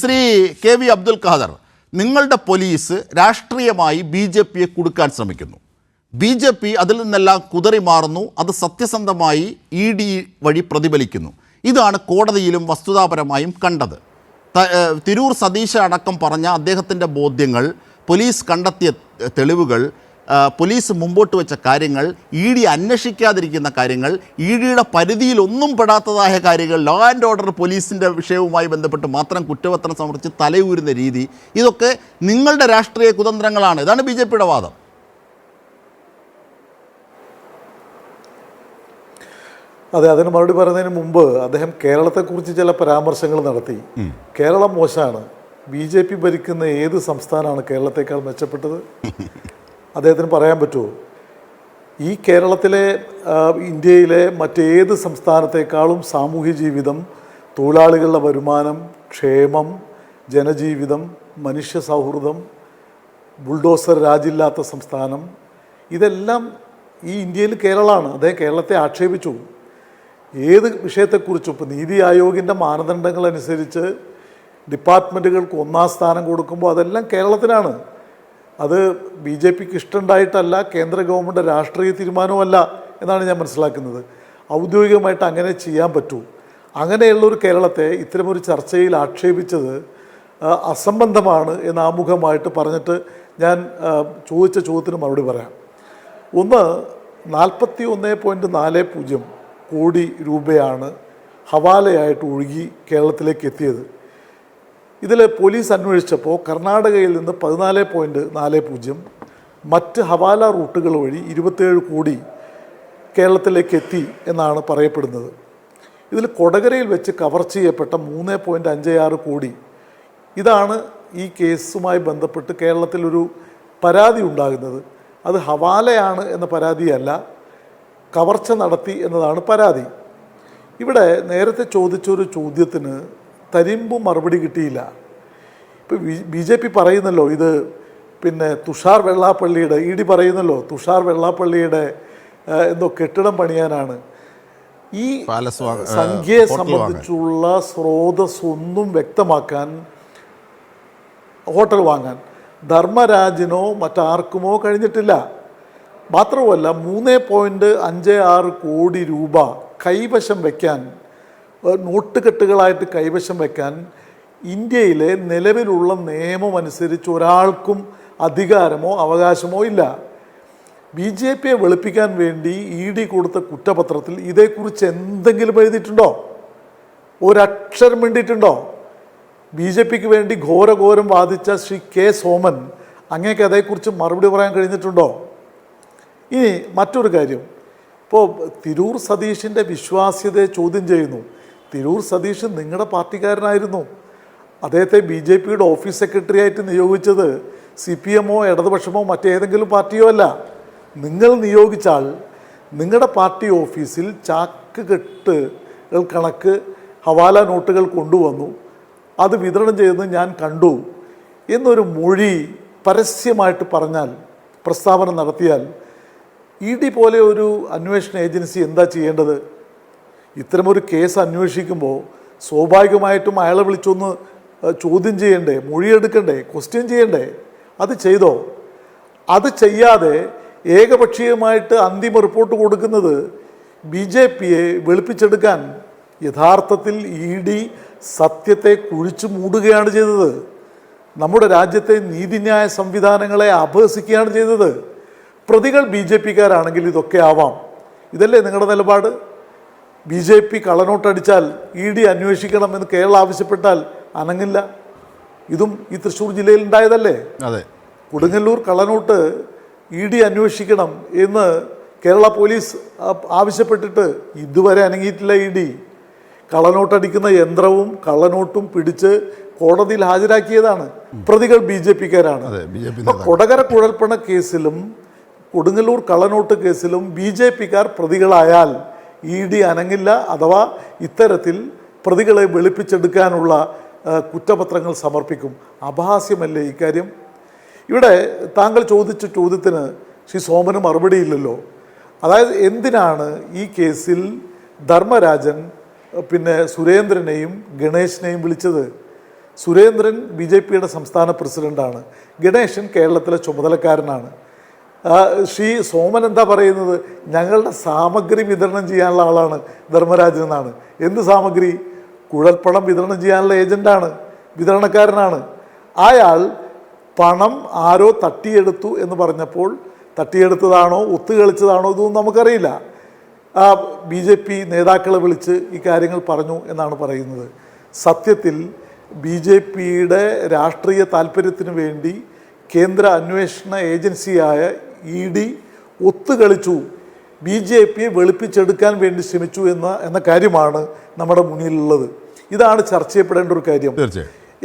Shri K V Abdul Khader നിങ്ങളുടെ police രാഷ്ട്രീയമായി B J പിയെ കൊടുക്കാൻ ശ്രമിക്കുന്നു. ബി ജെ പി അതിൽ നിന്നെല്ലാം കുതറി മാറുന്നു അത് സത്യസന്ധമായി ഇ ഡി വഴി പ്രതിഫലിക്കുന്നു. ഇതാണ് കോടതിയിലും വസ്തുതാപരമായും കണ്ടത്. തിരൂർ സതീശ അടക്കം പറഞ്ഞ അദ്ദേഹത്തിന്റെ ബോധ്യങ്ങൾ പോലീസ് കണ്ടെത്തിയ തെളിവുകൾ പോലീസ് മുമ്പോട്ട് വെച്ച കാര്യങ്ങൾ ഇ ഡി അന്വേഷിക്കാതിരിക്കുന്ന കാര്യങ്ങൾ ഇ ഡിയുടെ പരിധിയിൽ ഒന്നും പെടാത്തതായ കാര്യങ്ങൾ ലോ ആൻഡ് ഓർഡർ പോലീസിന്റെ വിഷയവുമായി ബന്ധപ്പെട്ട് മാത്രം കുറ്റപത്രം സമർപ്പിച്ച് തലയൂരുന്ന രീതി ഇതൊക്കെ നിങ്ങളുടെ രാഷ്ട്രീയ കുതന്ത്രങ്ങളാണ്. ഇതാണ് ബി ജെ പിയുടെ വാദം. അതെ അതിന് മറുപടി പറയുന്നതിന് മുമ്പ് അദ്ദേഹം കേരളത്തെക്കുറിച്ച് ചില പരാമർശങ്ങൾ നടത്തി. കേരളം മോശമാണ്. ബി ജെ പി ഭരിക്കുന്ന ഏത് സംസ്ഥാനമാണ് കേരളത്തെക്കാൾ മെച്ചപ്പെട്ടത്? അദ്ദേഹത്തിന് പറയാൻ പറ്റുമോ? ഈ കേരളത്തിലെ ഇന്ത്യയിലെ മറ്റേത് സംസ്ഥാനത്തെക്കാളും സാമൂഹ്യ ജീവിതം തൊഴിലാളികളുടെ വരുമാനം ക്ഷേമം ജനജീവിതം മനുഷ്യ സൗഹൃദം ബുൾഡോസർ രാജില്ലാത്ത സംസ്ഥാനം ഇതെല്ലാം ഈ ഇന്ത്യയിൽ കേരളമാണ്. അദ്ദേഹം കേരളത്തെ ആക്ഷേപിച്ചു. ഏത് വിഷയത്തെക്കുറിച്ചും ഇപ്പോൾ നീതി ആയോഗിന്റെ മാനദണ്ഡങ്ങളനുസരിച്ച് ഡിപ്പാർട്ട്മെന്റുകൾക്ക് ഒന്നാം സ്ഥാനം കൊടുക്കുമ്പോൾ അതെല്ലാം കേരളത്തിനാണ്. അത് ബി ജെ പിക്ക് ഇഷ്ടമുണ്ടായിട്ടല്ല കേന്ദ്ര ഗവൺമെന്റ് രാഷ്ട്രീയ തീരുമാനവുമല്ല എന്നാണ് ഞാൻ മനസ്സിലാക്കുന്നത്. ഔദ്യോഗികമായിട്ട് അങ്ങനെ ചെയ്യാൻ പറ്റൂ. അങ്ങനെയുള്ളൊരു കേരളത്തെ ഇത്തരമൊരു ചർച്ചയിൽ ആക്ഷേപിച്ചത് അസംബന്ധമാണ് എന്ന് ആമുഖമായിട്ട് പറഞ്ഞിട്ട് ഞാൻ ചോദിച്ച ചോദ്യത്തിന് മറുപടി പറയാം. ഒന്ന് നാൽപ്പത്തി ഒന്ന് പോയിന്റ് നാല് പൂജ്യം കോടി രൂപയാണ് ഹവാലയായിട്ട് ഒഴുകി കേരളത്തിലേക്ക് എത്തിയത്. ഇതിൽ പോലീസ് അന്വേഷിച്ചപ്പോൾ കർണാടകയിൽ നിന്ന് പതിനാല് പോയിന്റ് നാല് പൂജ്യം മറ്റ് ഹവാല റൂട്ടുകൾ വഴി ഇരുപത്തേഴ് കോടി കേരളത്തിലേക്ക് എത്തി എന്നാണ് പറയപ്പെടുന്നത്. ഇതിൽ കൊടകരയിൽ വെച്ച് കവർ ചെയ്യപ്പെട്ട മൂന്ന് പോയിന്റ് അഞ്ച് ആറ് കോടി. ഇതാണ് ഈ കേസുമായി ബന്ധപ്പെട്ട് കേരളത്തിലൊരു പരാതി ഉണ്ടാകുന്നത്. അത് ഹവാലയാണ് എന്ന പരാതിയല്ല കവർച്ച നടത്തി എന്നതാണ് പരാതി. ഇവിടെ നേരത്തെ ചോദിച്ചൊരു ചോദ്യത്തിന് തരിമ്പ് മറുപടി കിട്ടിയില്ല. ഇപ്പോൾ ബി ജെ പി പറയുന്നല്ലോ ഇത് പിന്നെ തുഷാർ വെള്ളാപ്പള്ളിയുടെ ഇ ഡി പറയുന്നല്ലോ തുഷാർ വെള്ളാപ്പള്ളിയുടെ എന്തോ കെട്ടിടം പണിയാനാണ്. ഈ സംഖ്യയെ സംബന്ധിച്ചുള്ള സ്രോതസ് ഒന്നും വ്യക്തമാക്കാൻ ഹോട്ടൽ വാങ്ങാൻ ധർമ്മരാജിനോ മറ്റാർക്കുമോ കഴിഞ്ഞിട്ടില്ല. മാത്രവുമല്ല മൂന്ന് പോയിന്റ് അഞ്ച് ആറ് കോടി രൂപ കൈവശം വയ്ക്കാൻ നോട്ടുകെട്ടുകളായിട്ട് കൈവശം വയ്ക്കാൻ ഇന്ത്യയിലെ നിലവിലുള്ള നിയമം അനുസരിച്ച് ഒരാൾക്കും അധികാരമോ അവകാശമോ ഇല്ല. ബി ജെ പിയെ വെളുപ്പിക്കാൻ വേണ്ടി ഇ ഡി കൊടുത്ത കുറ്റപത്രത്തിൽ ഇതേക്കുറിച്ച് എന്തെങ്കിലും എഴുതിയിട്ടുണ്ടോ? ഒരക്ഷരം വേണ്ടിയിട്ടുണ്ടോ ബി ജെ പിക്ക് വേണ്ടി ഘോരഘോരം വാദിച്ച ശ്രീ കെ സോമൻ അങ്ങേക്ക് അതേക്കുറിച്ച് മറുപടി പറയാൻ കഴിഞ്ഞിട്ടുണ്ടോ? ഇനി മറ്റൊരു കാര്യം. ഇപ്പോൾ തിരൂർ സതീഷിന്റെ വിശ്വാസ്യതയെ ചോദ്യം ചെയ്യുന്നു. തിരൂർ സതീഷ് നിങ്ങളുടെ പാർട്ടിക്കാരനായിരുന്നു. അദ്ദേഹത്തെ ബി ജെ പിയുടെ ഓഫീസ് സെക്രട്ടറി ആയിട്ട് നിയോഗിച്ചത് സി പി എമ്മോ ഇടതുപക്ഷമോ മറ്റേതെങ്കിലും പാർട്ടിയോ അല്ല. നിങ്ങൾ നിയോഗിച്ചാൽ നിങ്ങളുടെ പാർട്ടി ഓഫീസിൽ ചാക്ക് കെട്ടുകൾ കണക്ക് ഹവാല നോട്ടുകൾ കൊണ്ടുവന്നു. അത് വിതരണം ചെയ്യുന്നത് ഞാൻ കണ്ടു. എന്നൊരു മൊഴി പരസ്യമായിട്ട് പറഞ്ഞാൽ പ്രസ്താവന നടത്തിയാൽ ഇ ഡി പോലെ ഒരു അന്വേഷണ ഏജൻസി എന്താ ചെയ്യേണ്ടത്? ഇത്തരമൊരു കേസ് അന്വേഷിക്കുമ്പോൾ സ്വാഭാവികമായിട്ടും അയാളെ വിളിച്ചൊന്ന് ചോദ്യം ചെയ്യണ്ടേ മൊഴിയെടുക്കണ്ടേ ക്വസ്റ്റ്യൻ ചെയ്യണ്ടേ? അത് ചെയ്തോ? അത് ചെയ്യാതെ ഏകപക്ഷീയമായിട്ട് അന്തിമ റിപ്പോർട്ട് കൊടുക്കുന്നത് ബി ജെ പിയെ വെളുപ്പിച്ചെടുക്കാൻ യഥാർത്ഥത്തിൽ ഇ ഡി സത്യത്തെ കുഴിച്ചു മൂടുകയാണ് ചെയ്തത്. നമ്മുടെ രാജ്യത്തെ നീതിന്യായ സംവിധാനങ്ങളെ അപഹസിക്കുകയാണ് ചെയ്തത്. പ്രതികൾ ബി ജെ പിക്കാരാണെങ്കിൽ ഇതൊക്കെ ആവാം. ഇതല്ലേ നിങ്ങളുടെ നിലപാട്? ബി ജെ പി കള്ളനോട്ടടിച്ചാൽ ഇ ഡി അന്വേഷിക്കണമെന്ന് കേരളം ആവശ്യപ്പെട്ടാൽ അനങ്ങില്ല. ഇതും ഈ തൃശ്ശൂർ ജില്ലയിൽ ഉണ്ടായതല്ലേ? അതെ. കൊടുങ്ങല്ലൂർ കള്ളനോട്ട് ഇ ഡി അന്വേഷിക്കണം എന്ന് കേരള പോലീസ് ആവശ്യപ്പെട്ടിട്ട് ഇതുവരെ അനങ്ങിയിട്ടില്ല ഇ ഡി. കള്ളനോട്ടടിക്കുന്ന യന്ത്രവും കള്ളനോട്ടും പിടിച്ച് കോടതിയിൽ ഹാജരാക്കിയതാണ്. പ്രതികൾ ബി ജെ പിക്കാരാണ്. കൊടകര കുഴൽപ്പണ കേസിലും കൊടുങ്ങല്ലൂർ കള്ളനോട്ട് കേസിലും ബി ജെ പിക്കാർ പ്രതികളായാൽ ഇ ഡി അനങ്ങില്ല അഥവാ ഇത്തരത്തിൽ പ്രതികളെ വെളുപ്പിച്ചെടുക്കാനുള്ള കുറ്റപത്രങ്ങൾ സമർപ്പിക്കും. അപഹാസ്യമല്ലേ ഇക്കാര്യം? ഇവിടെ താങ്കൾ ചോദിച്ച ചോദ്യത്തിന് ശ്രീ സോമന് മറുപടിയില്ലല്ലോ അതായത് എന്തിനാണ് ഈ കേസിൽ ധർമ്മരാജൻ പിന്നെ സുരേന്ദ്രനെയും ഗണേശനെയും വിളിച്ചത്? സുരേന്ദ്രൻ ബി ജെ പിയുടെ സംസ്ഥാന പ്രസിഡന്റാണ്. ഗണേശൻ കേരളത്തിലെ ചുമതലക്കാരനാണ്. ശ്രീ സോമൻ എന്താ പറയുന്നത്? ഞങ്ങളുടെ സാമഗ്രി വിതരണം ചെയ്യാനുള്ള ആളാണ് ധർമ്മരാജൻ എന്നാണ്. എന്ത് സാമഗ്രി? കുഴൽപ്പണം വിതരണം ചെയ്യാനുള്ള ഏജന്റാണ് വിതരണക്കാരനാണ്. അയാൾ പണം ആരോ തട്ടിയെടുത്തു എന്ന് പറഞ്ഞപ്പോൾ തട്ടിയെടുത്തതാണോ ഒത്തുകളിച്ചതാണോ ഇതൊന്നും നമുക്കറിയില്ല. ബി ജെ പി നേതാക്കളെ വിളിച്ച് ഈ കാര്യങ്ങൾ പറഞ്ഞു എന്നാണ് പറയുന്നത്. സത്യത്തിൽ ബി ജെ പിയുടെ രാഷ്ട്രീയ താല്പര്യത്തിന് വേണ്ടി കേന്ദ്ര അന്വേഷണ ഏജൻസിയായ ഇ ഡി ഒത്തുകളിച്ചു. ബി ജെ പിയെ വെളുപ്പിച്ചെടുക്കാൻ വേണ്ടി ശ്രമിച്ചു എന്ന എന്ന കാര്യമാണ് നമ്മുടെ മുന്നിലുള്ളത്. ഇതാണ് ചർച്ച ചെയ്യപ്പെടേണ്ട ഒരു കാര്യം.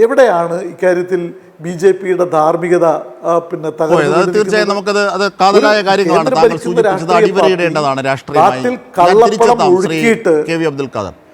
എവിടെയാണ് ഇക്കാര്യത്തിൽ ബി ജെ പിയുടെ ധാർമ്മികത പിന്നെ തീർച്ചയായും? നമുക്കത് അത് കാതലായ കാര്യങ്ങളാണ്. കള്ളപ്പണം ഒഴുക്കിയിട്ട് കെ വി അബ്ദുൽ ഖാദർ.